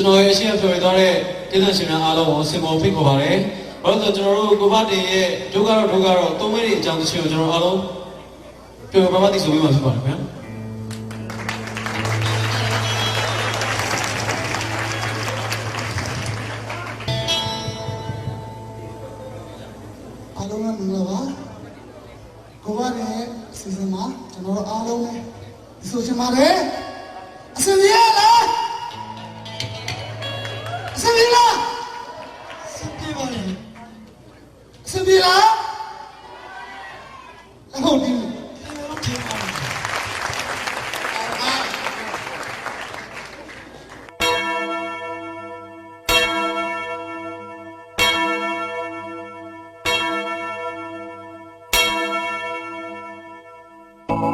ကျွန်တော်ရဲ့အရှိအပြောရသွားတဲ့ဒေသရှင်များအားလုံးကိုစင်ပေါ်ဖိတ်ခေါ်ပါတယ်။ဘာလို့လဲဆိုတော့ကျွန်တော်တို့ကိုဘတင်ရဲ့ဒုက္ခတော့ဒုက္ခတော့သုံးမိနစ်အကြောင်းတစ်ချက်ကိုကျွန်တော်အားလုံးပြောပြပါသိဆိုပြီးမှဖြစ်ပါတယ်ခင်ဗျာ။အားလုံးကမင်္ဂလာပါကိုပါရဲ့စီစဉ်မှာကျွန်တော်တို့အားလုံးနဲ့ဒီဆိုချင်ပါတယ်အစင်ရ က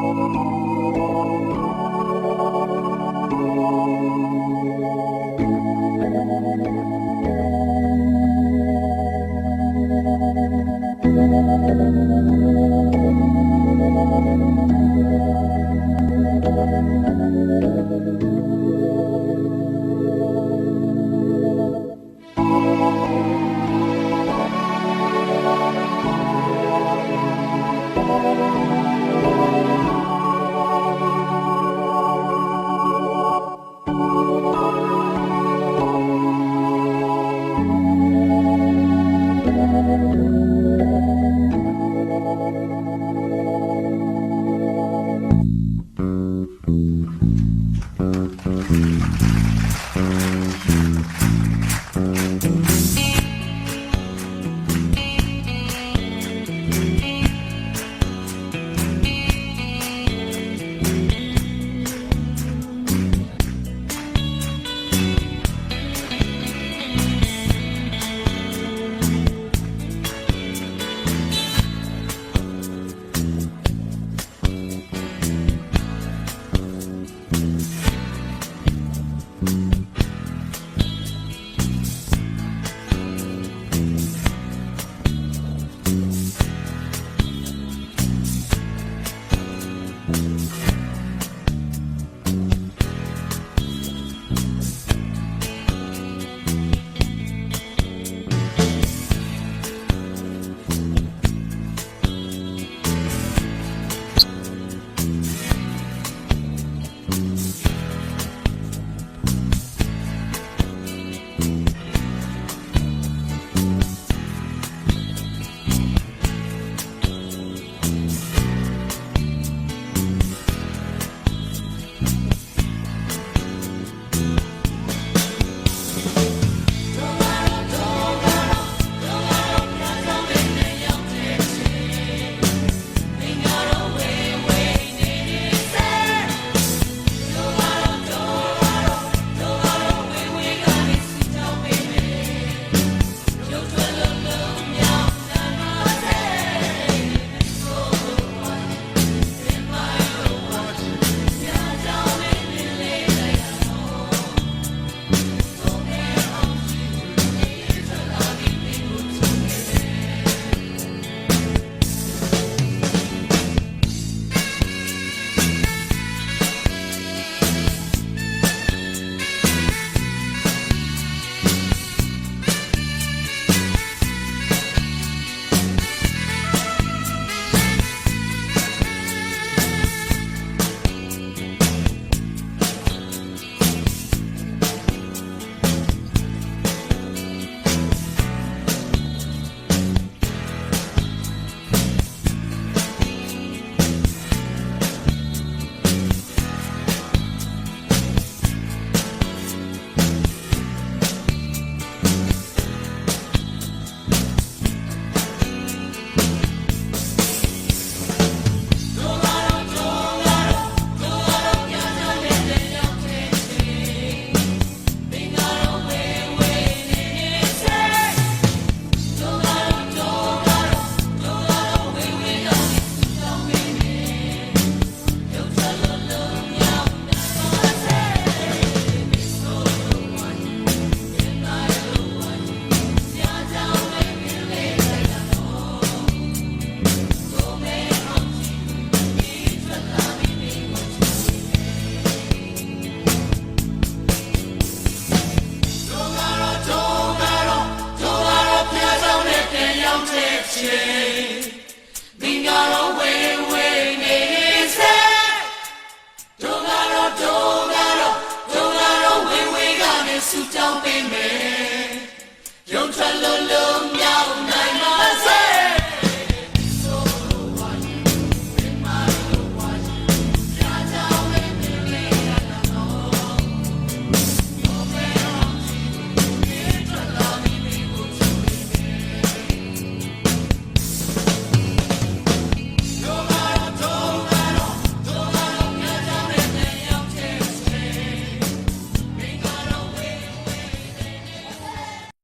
ချင်းဒီငါတော့ဝေဝေနေစဲဒုငါတော့ဒုငါတော့ဒုငါတော့ဝေဝေကနေစူတောင်းပေးမယ်ရုံထွက်လို့လုံး